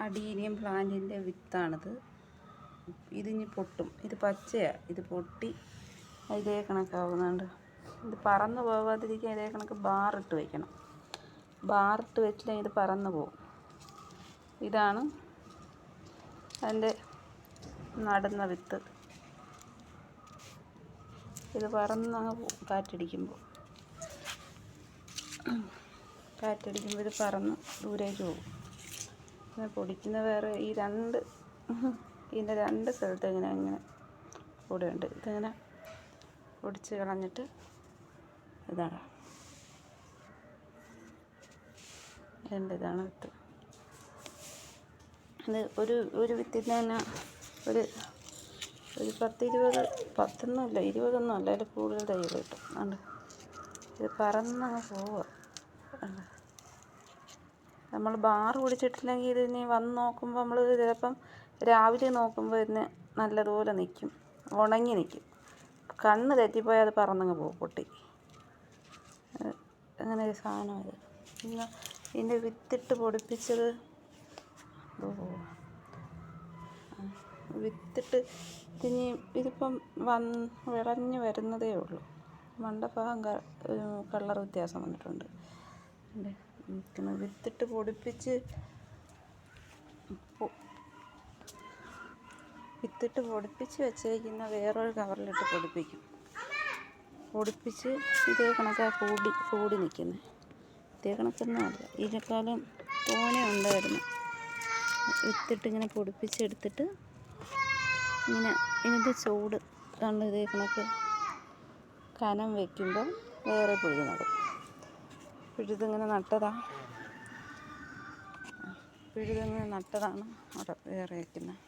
Adenium പ്ലാന്റിന്റെ വിത്താണിത്. ഇതിനി പൊട്ടും. ഇത് പച്ചയാണ് ഇത് പൊട്ടി. ഇതേ കണക്കാവുന്നുണ്ട്. ഇത് പറന്ന് പോകാതിരിക്കാൻ ഇതേ കണക്ക് ബാറിട്ട് വയ്ക്കണം ബാറിട്ട് വെച്ചില്ലെങ്കിൽ ഇത് പറന്ന് പോകും ഇതാണ് അതിന്റെ നടുന്ന വിത്ത്. ഇത് പറന്ന് കാറ്റടിക്കുമ്പോൾ. കാറ്റടിക്കുമ്പോൾ ഇത് പറന്ന് ദൂരേക്ക് പോകും. പിന്നെ പൊടിക്കുന്ന വേറെ ഈ രണ്ട് ഇതിന്റെ രണ്ട് സ്ഥലത്ത് ഇങ്ങനെ ഇങ്ങനെ കൂടെയുണ്ട് ഇതിങ്ങനെ പൊടിച്ച് കളഞ്ഞിട്ട് ഇതാണ് രണ്ട് ഇതാണ് വിത്ത്. ഇത് ഒരു ഒരു വിത്തിന് തന്നെ ഒരു ഒരു പത്ത് ഇരുപത് പത്തൊന്നുമില്ല ഇരുപതൊന്നും അല്ല. അതിൽ കൂടുതൽ തൈകൾ കിട്ടും. അതുകൊണ്ട് ഇത് പറന്നങ്ങ് പോവുക? നമ്മൾ ബാർ പിടിച്ചിട്ടില്ലെങ്കിൽ ഇതിനി വന്ന് നോക്കുമ്പോൾ നമ്മൾ ചിലപ്പം രാവിലെ നോക്കുമ്പോൾ ഇതിന് നല്ലതുപോലെ നിൽക്കും. ഉണങ്ങി നിൽക്കും. കണ്ണ് തെറ്റിപ്പോയാൽ അത് പറന്നങ്ങ് പോകും പൊട്ടി. അങ്ങനെ ഒരു സാധനം പിന്നെ ഇതിന്റെ വിത്തിട്ട് പൊടിപ്പിച്ചത് വിത്തിട്ട് ഇനി ഇതിപ്പം വന്ന് വിളഞ്ഞ് വരുന്നതേ ഉള്ളൂ. മണ്ടഭാഗം കളർ വ്യത്യാസം വന്നിട്ടുണ്ട്. നിൽക്കുന്ന. വിത്തിട്ട് പൊടിപ്പിച്ച് വിത്തിട്ട് പൊടിപ്പിച്ച് വെച്ചേക്കുന്ന വേറൊരു കവറിലിട്ട് പൊടിപ്പിക്കും. പൊടിപ്പിച്ച് ഇതേ കണക്കാ കൂടി കൂടി നിൽക്കുന്നത് ഇതേ കണക്കൊന്നും അല്ല ഇതിനേക്കാളും തോനെ ഉണ്ടായിരുന്നു. വിത്തിട്ട് ഇങ്ങനെ പൊടിപ്പിച്ചെടുത്തിട്ട് ഇങ്ങനെ ഇതിന്റെ ചൂട് കണ്ട് ഇതേ കണക്ക്? കനം വയ്ക്കുമ്പോൾ വേറെ പുഴുത് നടും പിഴുതിങ്ങനെ നട്ടതാ. പിഴുതിങ്ങനെ നട്ടതാണ് അവിടെ വേറെ വയ്ക്കുന്നത്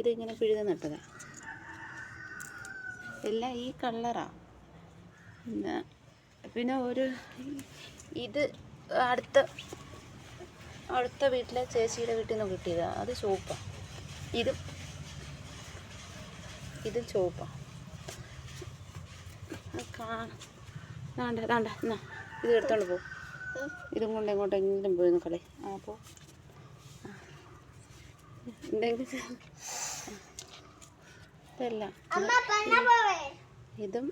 ഇതിങ്ങനെ പിഴുത നട്ടതാ. എല്ലാം ഈ കളറാ. പിന്നെ പിന്നെ ഒരു ഇത് അടുത്ത അടുത്ത വീട്ടിലെ ചേച്ചിയുടെ വീട്ടിൽ നിന്ന് കിട്ടിയതാണ് അത് ചുവപ്പാണ് ഇതും ഇതും ചുവപ്പാണ് ദാണ്ട ദാണ്ട എന്നാ ഇത് എടുത്തോണ്ട് പോ. ഇതും കൊണ്ട് എങ്ങോട്ടെങ്കിലും പോയി കളി ആ പോ. എന്തെങ്കിലും ഇതല്ല. ഇതും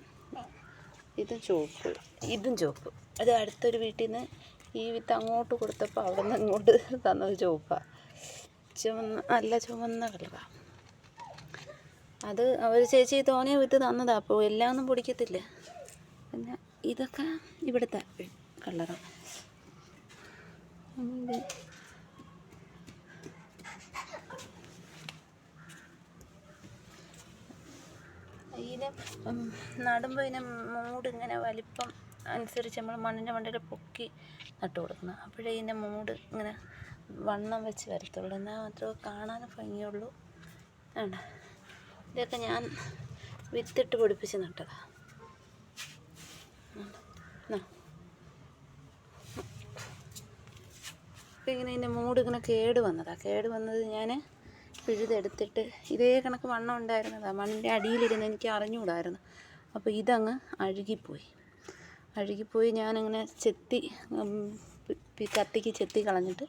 ഇതും ചുവപ്പ്. ഇതും ചുവപ്പ്. അത് അടുത്തൊരു വീട്ടിൽ നിന്ന് ഈ വിത്ത് അങ്ങോട്ട് കൊടുത്തപ്പോൾ അവിടെ നിന്ന് ഇങ്ങോട്ട് തന്നത് ചുവപ്പാണ് ചുവന്ന നല്ല ചുവന്ന കളറാണ് അത് അവർ ചേച്ചി തോനെ വിത്ത് തന്നതാണ് അപ്പോൾ എല്ലാം ഒന്നും പൊടിക്കത്തില്ല. പിന്നെ ഇതൊക്കെ ഇവിടുത്തെ കളറാണ് ഇതിനെ നടുമ്പോൾ ഇതിന് മൂട് ഇങ്ങനെ വലിപ്പം അനുസരിച്ച് നമ്മൾ മണ്ണിന്റെ മണ്ടയിൽ പൊക്കി നട്ടു കൊടുക്കണം. അപ്പോഴേ ഇതിന്റെ മൂട് ഇങ്ങനെ വണ്ണം വെച്ച് വരത്തുള്ളൂ. എന്നാൽ മാത്രമേ കാണാൻ ഭംഗിയുള്ളൂ. വേണ്ട ഇതൊക്കെ ഞാൻ വിത്തിട്ട് പൊടിപ്പിച്ച് നട്ടതാണ് ഇങ്ങനെ ഇതിന്റെ മൂട് ഇങ്ങനെ കേട് വന്നതാണ് കേട് വന്നത് ഞാൻ പിഴുതെടുത്തിട്ട് ഇതേ കണക്ക് വണ്ണം ഉണ്ടായിരുന്നതാണ് മണ്ണിന്റെ അടിയിലിരുന്ന് എനിക്ക് അറിഞ്ഞുകൂടായിരുന്നു അപ്പോൾ ഇതങ്ങ് അഴുകിപ്പോയി. അഴുകിപ്പോയി ഞാനങ്ങനെ ചെത്തി കത്തിക്ക് ചെത്തി കളഞ്ഞിട്ട്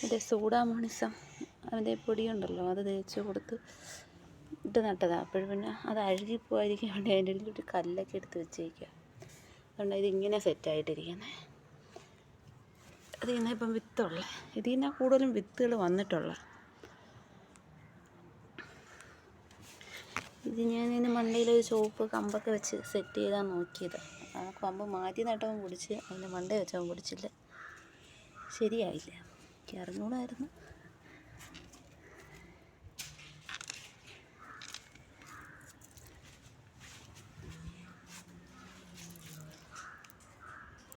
മറ്റേ സൂഡാമോണിസം അതിന്റെ പൊടിയുണ്ടല്ലോ അത് തേച്ച് കൊടുത്ത് ഇട്ട് നട്ടതാണ് അപ്പോൾ പിന്നെ അത് അഴുകിപ്പോയിരിക്കാൻ വേണ്ടി അതിന്റെ ഇടയിൽ ഒരു കല്ലൊക്കെ എടുത്ത് വെച്ചേക്കുക അതുകൊണ്ട് ഇതിങ്ങനെ സെറ്റായിട്ടിരിക്കുന്നത് നിന്നാണ് ഇപ്പം വിത്തുള്ള. ഇതിൽ നിന്നാണ് കൂടുതലും വിത്തുകൾ വന്നിട്ടുള്ള. ഇത് ഞാൻ ഇതിന് മണ്ടയിൽ ഒരു ചുവപ്പ് കമ്പൊക്കെ വെച്ച് സെറ്റ് ചെയ്താൽ നോക്കിയത്. ആ കമ്പ് മാറ്റി നട്ടവൻ പിടിച്ച് അതിന്റെ മണ്ടയിൽ വെച്ചവൻ പിടിച്ചില്ല ശരിയായില്ല. എനിക്ക് അറിഞ്ഞൂടായിരുന്നു.